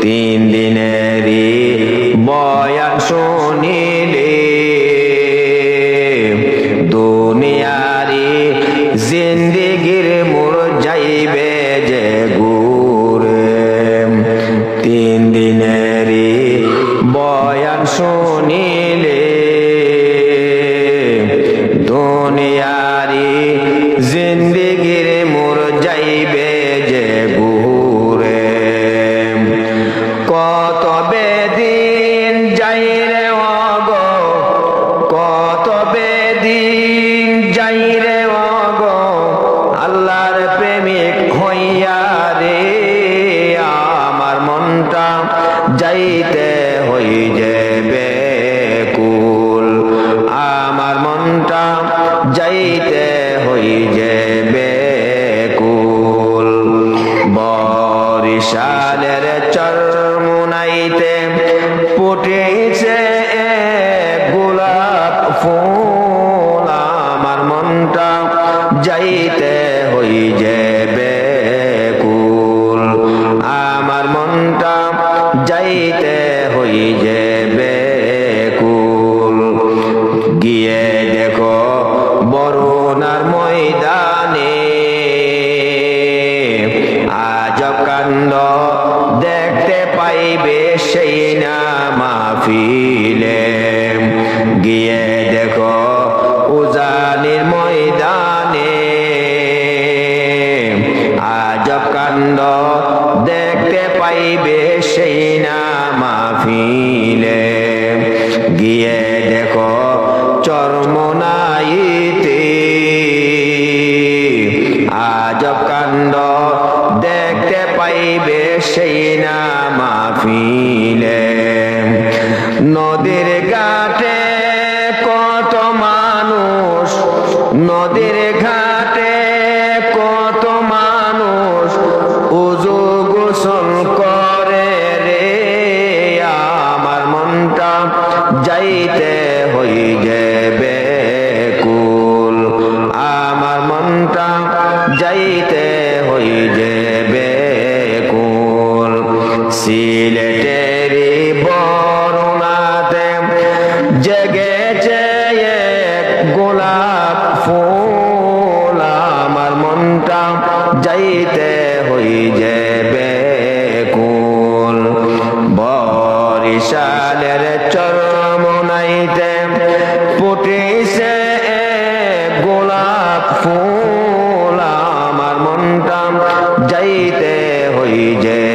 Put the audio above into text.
তিন দিনের বয়ান শুনিলে দুনিয়ারি জিন্দিগির মোর যাইবে যে গুরে তিন দিনেরই বয়ান শুনিলে যাইতে হই যে বেকুল আমার মনটা যাইতে হই যে বেকুল বরিশালের চরমুনাইতে এক গোলাপ ফুল। আমার মনটা যাইতে হই যে যাইতে হই যে বেকুল। গিয়ে দেখো বরুণার ময়দানে। আজব কাণ্ড দেখতে পাইবে সেই না মাহফিলে কাণ্ড দেখতে পাইবে সেই না মাফিলে গিয়ে দেখো চরমনাইতে আজব কাণ্ড দেখতে পাইবে সেই না মাফিলে নদীর ঘাটে কত মানুষ, নদীর ঘাটে গোসল করে রে, আমার মনটা যাইতে হই যে বেকুল আমার মনটা যাইতে হই যে বেকুল সিলেটেরি গোলাপ ফুল। মনটা যাইতে হই যে যে